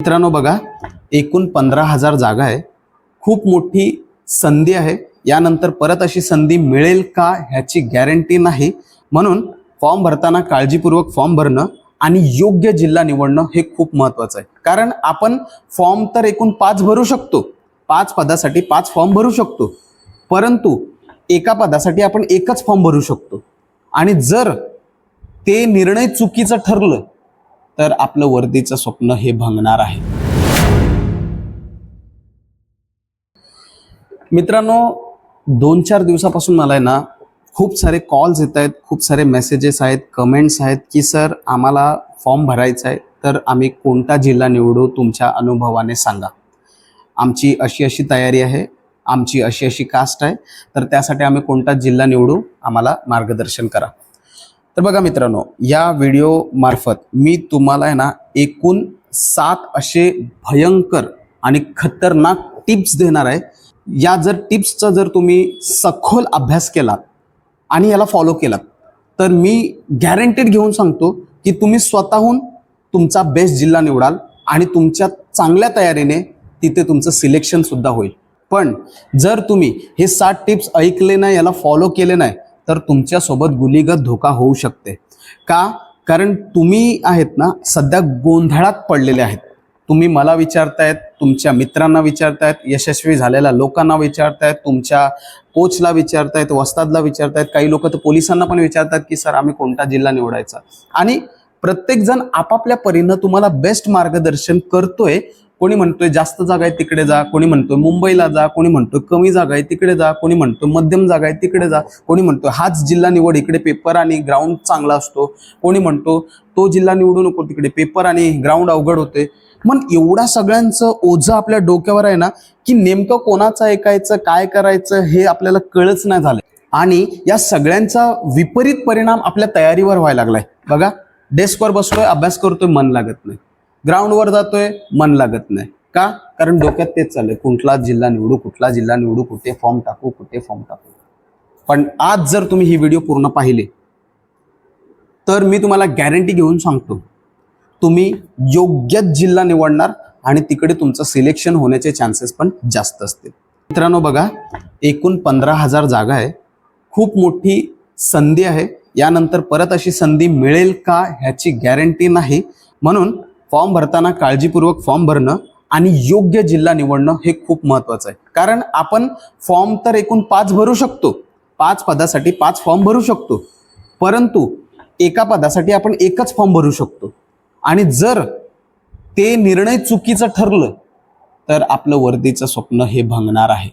मित्रांनो बघा एकूण पंधरा हजार जागा आहे. खूप मोठी संधी आहे. यानंतर परत अशी संधी मिळेल का ह्याची गॅरंटी नाही. म्हणून फॉर्म भरताना काळजीपूर्वक फॉर्म भरणं आणि योग्य जिल्हा निवडणं हे खूप महत्वाचं आहे. कारण आपण फॉर्म तर एकूण पाच भरू शकतो. पाच पदासाठी पाच फॉर्म भरू शकतो. परंतु एका पदासाठी आपण एकच फॉर्म भरू शकतो. आणि जर ते निर्णय चुकीचं ठरलं तर आपलं वर्दीचं स्वप्न हे भंगणार आहे. मित्रांनो दोन चार दिवसापासून मला आहे ना खूप सारे कॉल्स येत आहेत खूप सारे मेसेजेस आहेत कमेंट्स आहेत की सर आम्हाला फॉर्म भरायचा आहे तर आम्ही कोणता जिल्हा निवडू तुमच्या अनुभवाने सांगा. आमची अशी अशी तयारी आहे आमची अशी अशी कास्ट आहे तर त्यासाठी आम्ही कोणता जिल्हा निवडू आम्हाला मार्गदर्शन करा. तर बघा मित्रांनो या व्हिडिओ मार्फत मी तुम्हाला आहे ना एकूण सात असे भयंकर आणि खतरनाक टिप्स देणार आहे. या जर टिप्सचा जर तुम्ही सखोल अभ्यास केलात आणि याला फॉलो केलात तर मी गॅरंटेड घेऊन सांगतो की तुम्ही स्वतःहून तुमचा बेस्ट जिल्हा निवडाल आणि तुमच्या चांगल्या तयारीने तिथे तुमचं सिलेक्शन सुद्धा होईल. पण जर तुम्ही हे सात टिप्स ऐकले नाही याला फॉलो केले नाही तर तुमच्यासोबत गुलीगत धोका होऊ शकते. का? कारण तुम्ही आहेत ना सध्या गोंधळात पडलेले आहेत. तुम्ही मला विचारतायत तुमच्या मित्रांना विचारतायत यशस्वी झालेल्या लोकांना विचारतायत तुमच्या कोचला विचारतायत वस्तादला विचारतायत काही लोक तर पोलिसांना पण विचारतात की सर आम्ही कोणता जिल्हा निवडायचा? आणि प्रत्येकजण आपापल्या परीनं तुम्हाला बेस्ट मार्गदर्शन करतोय कोणी म्हणतोय जास्त जागा आहे तिकडे जा. कोणी म्हणतोय मुंबईला जा. कोणी म्हणतोय कमी जागा आहे तिकडे जा. कोणी म्हणतोय मध्यम जागा आहे तिकडे जा. कोणी म्हणतोय हाच जिल्हा निवड इकडे पेपर आणि ग्राउंड चांगला असतो. कोणी म्हणतो तो जिल्हा निवडू नको तिकडे पेपर आणि ग्राउंड अवघड होते. मग एवढा सगळ्यांचं ओझं आपल्या डोक्यावर आहे ना की नेमकं कोणाचं ऐकायचं काय करायचं हे आपल्याला कळच नाही झालं आणि या सगळ्यांचा विपरीत परिणाम आपल्या तयारीवर व्हायला लागलाय. बघा डेस्कवर बसतोय अभ्यास करतोय मन लागत नाही. ग्राउंडवर जातोय मन लागत नाही. का? कारण डोक्यात तेच चाललंय. कुठला जिल्हा निवडू कुठला जिल्हा निवडू कुठे फॉर्म टाकू कुठे फॉर्म टाकू. पण आज जर तुम्ही ही व्हिडिओ पूर्ण पाहिले तर मी तुम्हाला गॅरंटी घेऊन सांगतो तुम्ही योग्य जिल्हा निवडणार आणि तिकडे तुमचं सिलेक्शन होण्याचे चान्सेस पण जास्त असतील. मित्रांनो बघा एकूण पंधरा हजार जागा आहे. खूप मोठी संधी आहे. यानंतर परत अशी संधी मिळेल का ह्याची गॅरंटी नाही. म्हणून फॉर्म भरताना काळजीपूर्वक फॉर्म भरणं आणि योग्य जिल्हा निवडणं हे खूप महत्वाचं आहे. कारण आपण फॉर्म तर एकूण पाच भरू शकतो. पाच पदासाठी पाच फॉर्म भरू शकतो. परंतु एका पदासाठी आपण एकच फॉर्म भरू शकतो. आणि जर ते निर्णय चुकीचं ठरलं तर आपलं वर्दीचं स्वप्न हे भंगणार आहे.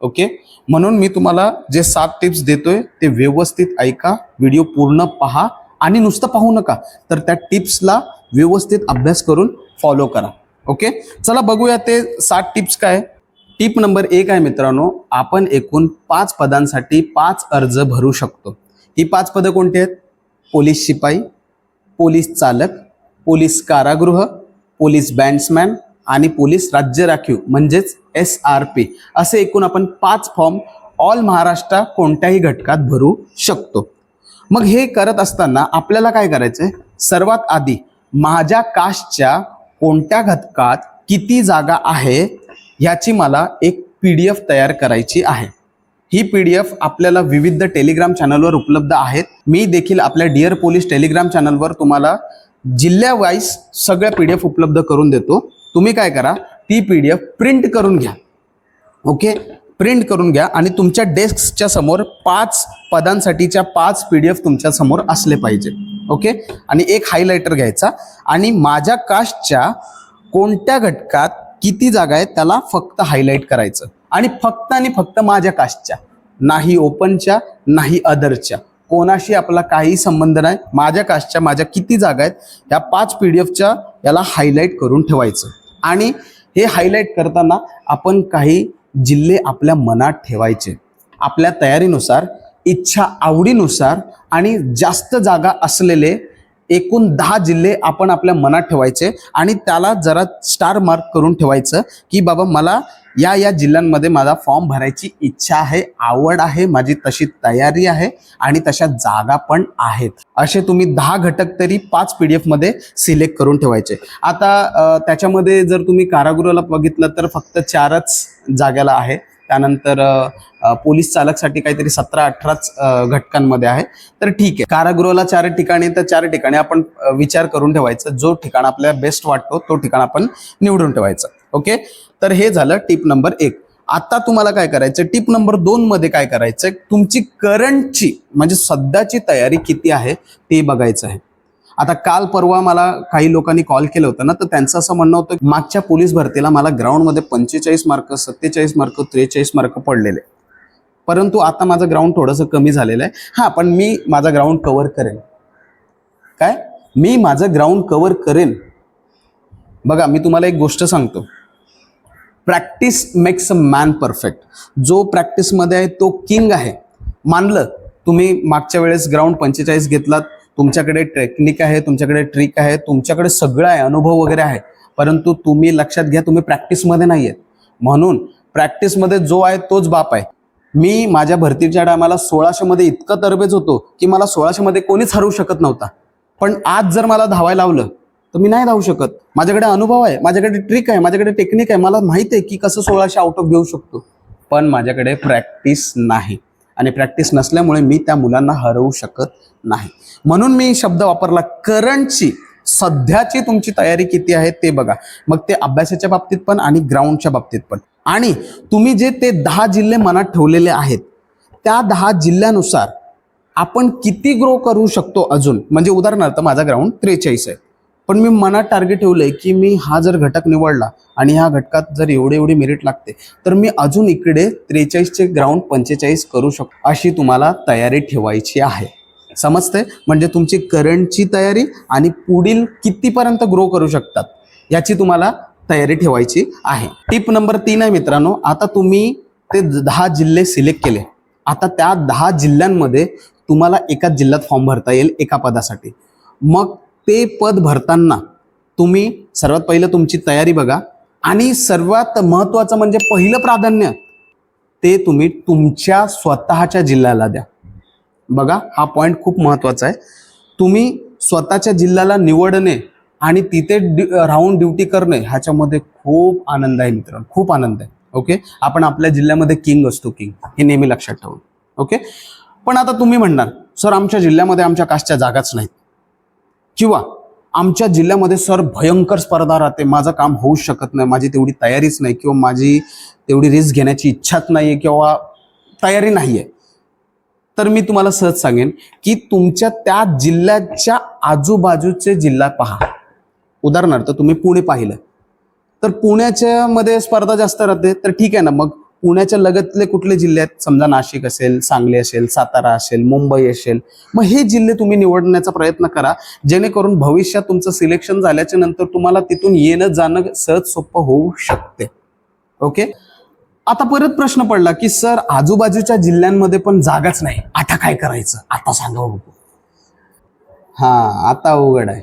ओके? म्हणून मी तुम्हाला जे सात टिप्स देतोय ते व्यवस्थित ऐका व्हिडिओ पूर्ण पहा आणि नुसतं पाहू नका. तर त्या टिप्सला व्यवस्थित अभ्यास करून फॉलो करा. ओके चला बघूया ते सात टिप्स काय? टिप नंबर एक आहे मित्रांनो आपण एकूण पाच पदांसाठी पाच अर्ज भरू शकतो. ही पाच पदं कोणती आहेत? पोलीस शिपाई पोलीस चालक पोलीस कारागृह पोलीस बँड्समॅन आणि पोलीस राज्य राखीव म्हणजेच एस आर पी असे एकूण आपण पाच फॉर्म ऑल महाराष्ट्र कोणत्याही घटकात भरू शकतो. मग हे करत असताना आपल्याला काय करायचंय? सर्वात आधी माझ्या कास्टच्या कोणत्या घटकात किती जागा आहे ह्याची मला एक पी डी एफ तयार करायची आहे. ही पी डी एफ आपल्याला विविध टेलिग्राम चॅनलवर उपलब्ध आहेत. मी देखील आपल्या डिअर पोलीस टेलिग्राम चॅनलवर तुम्हाला जिल्ह्यावाईज सगळ्या पी डी एफ उपलब्ध करून देतो. तुम्ही काय करा ती पी डी एफ प्रिंट करून घ्या. ओके? प्रिंट करून घ्या आणि तुमच्या डेस्कच्या समोर पाच पदांसाठीच्या पाच पी डी एफ तुमच्यासमोर असले पाहिजे. ओके? आणि एक हायलायटर घ्यायचा. आणि माझ्या कास्टच्या कोणत्या घटकात किती जागा आहेत त्याला फक्त हायलाईट करायचं. आणि फक्त आणि फक्त माझ्या कास्टच्या नाही ओपनच्या नाही अदरच्या कोणाशी आपला काही संबंध नाही. माझ्या कास्टच्या माझ्या किती जागा आहेत या पाच पी डी एफच्या याला हायलाईट करून ठेवायचं. आणि हे हायलाईट करताना आपण काही जिल्हे आपल्या मनात ठेवायचे. आपल्या तयारीनुसार इच्छा आवडीनुसार आणि जास्त जागा असलेले एकूण दहा जिल्हे आपण आपल्या मनात ठेवायचे आणि त्याला जरा स्टार मार्क करून ठेवायचं की बाबा मला या या जिल्ह्यांमध्ये माझा फॉर्म भरायची इच्छा आहे आवड आहे माझी तशी तयारी आहे आणि तशा जागा पण आहेत. असे तुम्ही दहा घटक तरी पाच पी डी एफमध्ये सिलेक्ट करून ठेवायचे. आता त्याच्यामध्ये जर तुम्ही कारागृहाला बघितलं तर फक्त चारच जागेला आहे. त्यानंतर पोलीस चालकसाठी काहीतरी सतरा अठराच घटकांमध्ये आहे. तर ठीक आहे. कारागृहाला चार ठिकाणी तर चार ठिकाणी आपण विचार करून ठेवायचं. जो ठिकाण आपल्याला बेस्ट वाटतो तो ठिकाण आपण निवडून ठेवायचं. ओके? तर हे झालं टिप नंबर एक. आता तुम्हाला काय करायचं? टिप नंबर दोन मध्ये काय करायचं? तुमची करंटची म्हणजे सध्याची तयारी किती आहे ते बघायचं आहे. आता काल परवा मला काही लोकांनी कॉल केलं होतं ना तर त्यांचं असं म्हणणं होतं की मागच्या पोलीस भरतीला मला ग्राउंडमध्ये पंचेचाळीस मार्क सत्तेचाळीस मार्क त्रेचाळीस मार्क पडलेले. परंतु आता माझं ग्राउंड थोडंसं कमी झालेलं आहे. हां पण मी माझा ग्राउंड कव्हर करेन. काय? मी माझं ग्राउंड कव्हर करेन. बघा मी तुम्हाला एक गोष्ट सांगतो. Practice makes a man perfect जो प्रॅक्टिसमध्ये आहे तो किंग आहे. मानलं तुम्ही मागच्या वेळेस ग्राउंड पंचेचाळीस घेतलात तुमच्याकडे टेक्निक आहे तुमच्याकडे ट्रिक आहे तुमच्याकडे सगळं आहे अनुभव वगैरे आहे. परंतु तुम्ही लक्षात घ्या तुम्ही प्रॅक्टिसमध्ये नाही आहेत म्हणून प्रॅक्टिसमध्ये जो आहे तोच बाप आहे. मी माझ्या भरतीच्या टायमाला सोळाशेमध्ये इतकं तरबेज होतो की मला सोळाशेमध्ये कोणीच हरवू शकत नव्हता. पण आज जर मला धावायला लावलं तर मी नाही धावू शकत. माझ्याकडे अनुभव आहे माझ्याकडे ट्रिक आहे माझ्याकडे टेक्निक आहे. मला माहीत आहे की कसं सोळाशे आउट ऑफ घेऊ शकतो. पण माझ्याकडे प्रॅक्टिस नाही. आणि प्रॅक्टिस नसल्यामुळे मी त्या मुलांना हरवू शकत नाही. म्हणून मी शब्द वापरला करंटची सध्याची तुमची तयारी किती आहे ते बघा. मग ते अभ्यासाच्या बाबतीत पण आणि ग्राउंडच्या बाबतीत पण. आणि तुम्ही जे ते दहा जिल्हे मनात ठेवलेले आहेत त्या दहा जिल्ह्यानुसार आपण किती ग्रो करू शकतो अजून? म्हणजे उदाहरणार्थ माझा ग्राउंड त्रेचाळीस आहे. पण मी मनात टार्गेट ठेवलंय की मी हा जर घटक निवडला आणि ह्या घटकात जर एवढे एवढी मेरिट लागते तर मी अजून इकडे त्रेचाळीसचे ग्राउंड पंचेचाळीस करू शकतो अशी तुम्हाला तयारी ठेवायची आहे. समजते म्हणजे तुमची करंटची तयारी आणि पुढील कितीपर्यंत ग्रो करू शकतात याची तुम्हाला तयारी ठेवायची आहे. टिप नंबर तीन आहे मित्रांनो आता तुम्ही ते दहा जिल्हे सिलेक्ट केले. आता त्या दहा जिल्ह्यांमध्ये तुम्हाला एकाच जिल्ह्यात फॉर्म भरता येईल एका पदासाठी. मग ते पद भरताना तुम्ही सर्वात पहिलं तुमची तयारी बघा. आणि सर्वात महत्त्वाचं म्हणजे पहिलं प्राधान्य ते तुम्ही तुमच्या स्वतःच्या जिल्ह्याला द्या. बघा हा पॉईंट खूप महत्त्वाचा आहे. तुम्ही स्वतःच्या जिल्ह्याला निवडणे आणि तिथे राहून ड्युटी करणे ह्याच्यामध्ये खूप आनंद आहे मित्रांनो खूप आनंद आहे. ओके? आपण आपल्या जिल्ह्यामध्ये किंग असतो किंग हे नेहमी लक्षात ठेवून ओके? पण आता तुम्ही म्हणणार सर आमच्या जिल्ह्यामध्ये आमच्या कास्टच्या जागाच नाहीत. किंवा आमच्या जिल्ह्यामध्ये सर भयंकर स्पर्धा राहते माझं काम होऊ शकत नाही माझी तेवढी तयारीच नाही किंवा माझी तेवढी रिस्क घेण्याची इच्छाच नाही आहे किंवा तयारी नाही आहे तर मी तुम्हाला सहज सांगेन की तुमच्या त्या जिल्ह्याच्या आजूबाजूचे जिल्हा पहा. उदाहरणार्थ तुम्ही पुणे पाहिलं. तर पुण्याच्या मध्ये स्पर्धा जास्त राहते तर ठीक आहे ना मग पुण्याच्या लगतले कुठले जिल्हे आहेत? समजा नाशिक असेल सांगली असेल सातारा असेल मुंबई असेल. मग हे जिल्हे तुम्ही निवडण्याचा प्रयत्न करा. जेणेकरून भविष्यात तुमचं सिलेक्शन झाल्याच्यानंतर तुम्हाला तिथून येणं जाणं सहज सोपं होऊ शकते. ओके आता परत प्रश्न पडला की सर आजूबाजूच्या जिल्ह्यांमध्ये पण जागाच नाही. आता काय करायचं? आता सांगा बघू. हा आता अवघड आहे.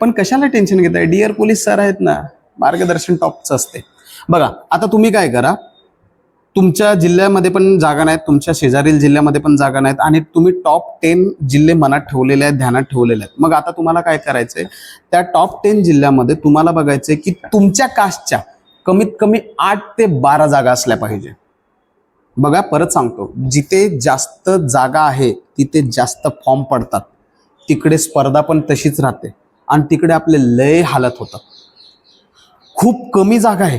पण कशाला टेन्शन घेत आहे डिअर पोलीस सर आहेत ना. मार्गदर्शन टॉपचं असते. बघा आता तुम्ही काय करा? तुमच्या जिल्ह्यामध्ये पण जागा नाहीत तुमच्या शेजारील जिल्ह्यामध्ये पण जागा नाहीत आणि तुम्ही टॉप टेन जिल्हे मनात ठेवलेले आहेत ध्यानात ठेवलेले आहेत. मग आता तुम्हाला काय करायचंय? त्या टॉप टेन जिल्ह्यामध्ये तुम्हाला बघायचंय की तुमच्या कास्टच्या कमीत कमी आठ ते बारा जागा असल्या पाहिजे. बघा परत सांगतो. जिथे जास्त जागा आहे तिथे जास्त फॉर्म पडतात. तिकडे स्पर्धा पण तशीच राहते आणि तिकडे आपले लय हालत होतात. खूप कमी जागा आहे.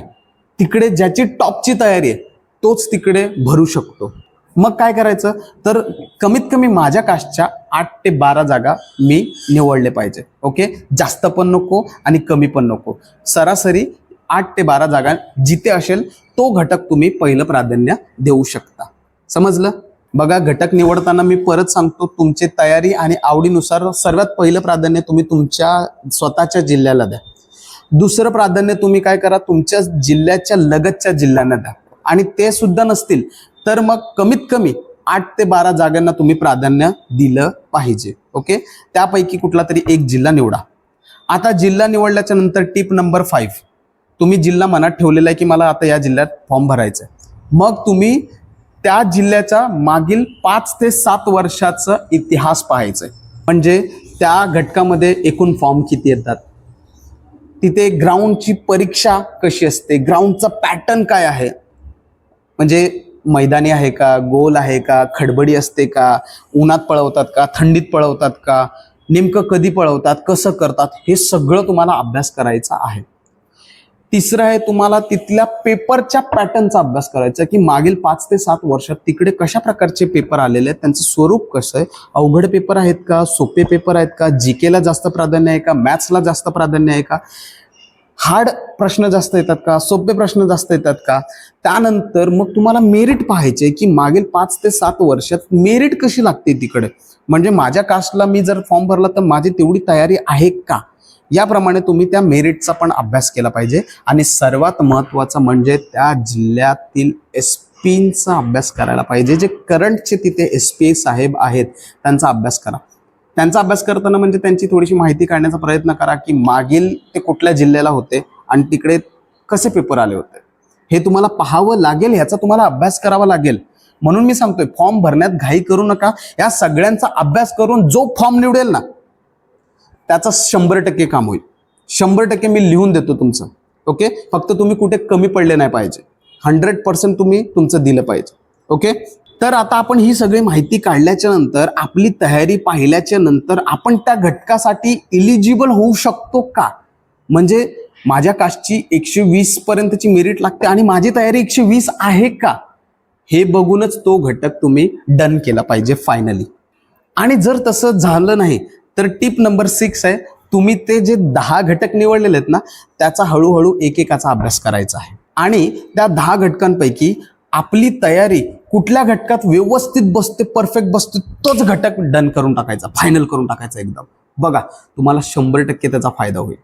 तिकडे ज्याची टॉपची तयारी आहे तोच तिकडे भरू शकतो. मग काय करायचं? तर कमीत कमी माझ्या कास्टच्या आठ ते बारा जागा मी निवडले पाहिजे. ओके? जास्त पण नको आणि कमी पण नको. सरासरी आठ ते बारा जागा जिथे असेल तो घटक तुम्ही पहिलं प्राधान्य देऊ शकता. समजलं? बघा घटक निवडताना मी परत सांगतो तुमची तयारी आणि आवडीनुसार सर्वात पहिलं प्राधान्य तुम्ही तुमच्या स्वतःच्या जिल्ह्याला द्या. दुसरं प्राधान्य तुम्ही काय करा तुमच्या जिल्ह्याच्या लगतच्या जिल्ह्यांना द्या. आणि ते सुद्धा नसतील तर मग कमीत कमी आठ ते बारा जागांना तुम्ही प्राधान्य दिलं पाहिजे ओके? त्यापैकी कुठला तरी एक जिल्हा निवडा. आता जिल्हा निवडल्याच्या नंतर टिप नंबर फाईव्ह. तुम्ही जिल्हा मनात ठेवलेला आहे की मला आता या जिल्ह्यात फॉर्म भरायचा आहे मग तुम्ही त्या जिल्ह्याचा मागील पाच ते सात वर्षाचा इतिहास पाहायचा आहे म्हणजे त्या घटकामध्ये एकूण फॉर्म किती येतात? तिथे ग्राउंडची परीक्षा कशी असते? ग्राउंडचा पॅटर्न काय आहे? म्हणजे मैदानी आहे का गोल आहे का खडबडी असते का उन्हात पळवतात का थंडीत पळवतात का नेमकं कधी पळवतात कसं करतात हे सगळं तुम्हाला अभ्यास करायचा आहे. तिसरं आहे तुम्हाला तिथल्या पेपरच्या पॅटर्नचा अभ्यास करायचा आहे की मागील पाच ते सात वर्षात तिकडे कशा प्रकारचे पेपर आलेले आहेत त्यांचं स्वरूप कसं आहे अवघड पेपर आहेत का सोपे पेपर आहेत का जी केला जास्त प्राधान्य आहे का मॅथ्सला जास्त प्राधान्य आहे का हार्ड प्रश्न जास्त येतात का? सोपे प्रश्न जास्त येतात का? त्यानंतर मग तुम्हाला मेरिट पाहायचे की मागील पाच ते सात वर्षात मेरिट कशी लागते तिकडे? म्हणजे माझ्या कास्टला मी जर फॉर्म भरला तर माझी तेवढी तयारी आहे का? याप्रमाणे तुम्ही त्या मेरिटचा पण अभ्यास केला पाहिजे. आणि सर्वात महत्त्वाचं म्हणजे त्या जिल्ह्यातील एस पीचा अभ्यास करायला पाहिजे. जे करंटचे तिथे एस पी साहेब आहेत त्यांचा अभ्यास करा. त्यांचा अभ्यास करताना म्हणजे त्यांची थोडीशी माहिती काढण्याचा प्रयत्न करा की मागील ते कुठल्या जिल्ह्याला होते आणि तिकडे कसे पेपर आले होते. हे तुम्हाला पाहावं लागेल ह्याचा तुम्हाला अभ्यास करावा लागेल. म्हणून मी सांगतोय फॉर्म भरण्यात घाई करू नका. या सगळ्यांचा अभ्यास करून जो फॉर्म निवडेल ना त्याचा शंभर टक्के काम होईल. शंभर टक्के मी लिहून देतो तुमचं. ओके फक्त तुम्ही कुठे कमी पडले नाही पाहिजे. हंड्रेड पर्सेंट तुम्ही तुमचं दिलं पाहिजे. ओके तर आता आपण ही सगळी माहिती काढल्याच्या नंतर आपली तयारी पाहिल्याच्या नंतर आपण त्या घटकासाठी इलिजिबल होऊ शकतो का? म्हणजे माझ्या कास्टची एकशे वीस पर्यंतची मेरिट लागते आणि माझी तयारी एकशे वीस आहे का? हे बघूनच तो घटक तुम्ही डन केला पाहिजे फायनली आणि जर तसं झालं नाही तर टिप नंबर सिक्स आहे तुम्ही ते जे दहा घटक निवडलेले आहेत ना त्याचा हळूहळू एकेकाचा अभ्यास करायचा आहे. आणि त्या दहा घटकांपैकी आपली तयारी कुठल्या घटकात व्यवस्थित बसते परफेक्ट बसते तोच घटक डन करून टाकायचा फायनल करून टाकायचा एकदम. बघा तुम्हाला शंभर टक्के त्याचा फायदा होईल.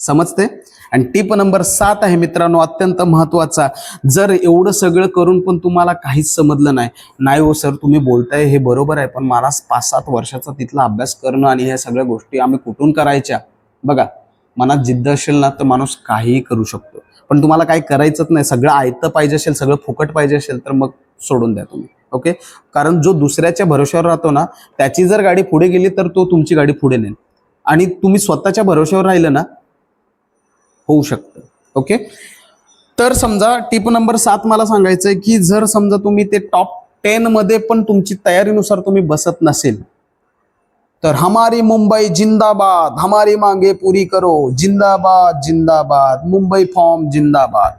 समजते आणि टिप नंबर सात आहे मित्रांनो अत्यंत महत्त्वाचा. जर एवढं सगळं करून पण तुम्हाला काहीच समजलं नाही नाही हो सर तुम्ही बोलताय हे बरोबर आहे पण मला पाच सात वर्षाचा तिथला अभ्यास करणं आणि ह्या सगळ्या गोष्टी आम्ही कुठून करायच्या? बघा मनात जिद्द असेल ना तर माणूस काहीही करू शकतो. पण तुम्हाला काही करायचंच नाही सगळं आयतं पाहिजे असेल सगळं फुकट पाहिजे असेल तर मग सोडून द्या तुम्ही. ओके कारण जो दुसऱ्याच्या भरोश्यावर राहतो ना त्याची जर गाडी पुढे गेली तर तो तुमची गाडी पुढे नेईल. आणि तुम्ही स्वतःच्या भरोश्यावर राहिलं ना होऊ शकतं. ओके तर समजा टिप नंबर सात मला सांगायचं आहे की जर समजा तुम्ही ते टॉप टेन मध्ये पण तुमची तयारीनुसार तुम्ही बसत नसेल तर हमारी मुंबई जिंदाबाद हमारी मांगे पुरी करो. जिंदाबाद जिंदाबाद. मुंबई फॉर्म जिंदाबाद.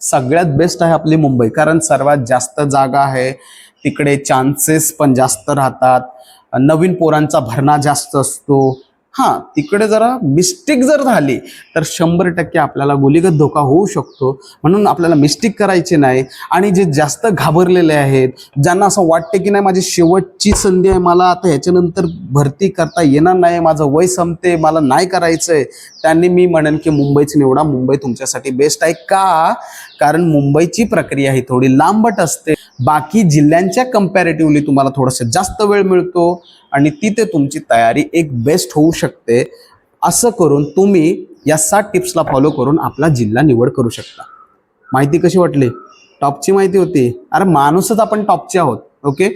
सगळ्यात बेस्ट आहे आपली मुंबई. कारण सर्वात जास्त जागा आहे. तिकडे चान्सेस पण जास्त राहतात. नवीन पोरांचा भरणा जास्त असतो. हां तिकडे जरा मिस्टेक जर झाली तर शंभर टक्के आपल्याला गुलीगत धोका होऊ शकतो. म्हणून आपल्याला मिस्टेक करायची नाही. आणि जे जास्त घाबरलेले आहेत ज्यांना असं वाटते की नाही माझी शेवटची संधी आहे मला आता ह्याच्यानंतर भरती करता येणार नाही माझं वय संपते मला नाही करायचंय त्यांनी मी म्हणेन की मुंबईच निवडा मुंबई तुमच्यासाठी बेस्ट आहे का? कारण मुंबईची प्रक्रिया ही थोडी लांबट असते. बाकी जिल्ह्यांच्या कम्पॅरेटिव्हली तुम्हाला थोडंसं जास्त वेळ मिळतो आणि तिथे तुमची तयारी एक बेस्ट होऊ शकते. असं करून तुम्ही या सात टिप्सला फॉलो करून आपला जिल्हा निवड करू शकता. माहिती कशी वाटली? टॉपची माहिती होती. अरे माणूसच आपण टॉपचे आहोत. ओके?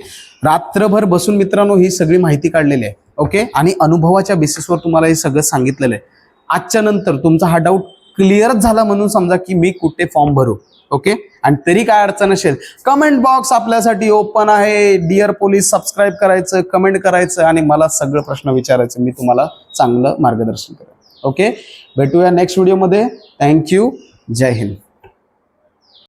रात्रभर बसून मित्रांनो ही सगळी माहिती काढलेली आहे. ओके? आणि अनुभवाच्या बेसिसवर तुम्हाला हे सगळं सांगितलेलं आहे. आजच्या नंतर तुमचा हा डाऊट क्लिअरच झाला म्हणून समजा की मी कुठे फॉर्म भरू ओके? आणि तरी काय अडचण असेल कमेंट बॉक्स आपल्यासाठी ओपन आहे. डिअर पोलीस सबस्क्राईब करायचं कमेंट करायचं आणि मला सगळं प्रश्न विचारायचं. मी तुम्हाला चांगलं मार्गदर्शन करेन ओके? भेटूया नेक्स्ट व्हिडिओमध्ये थँक्यू जय हिंद.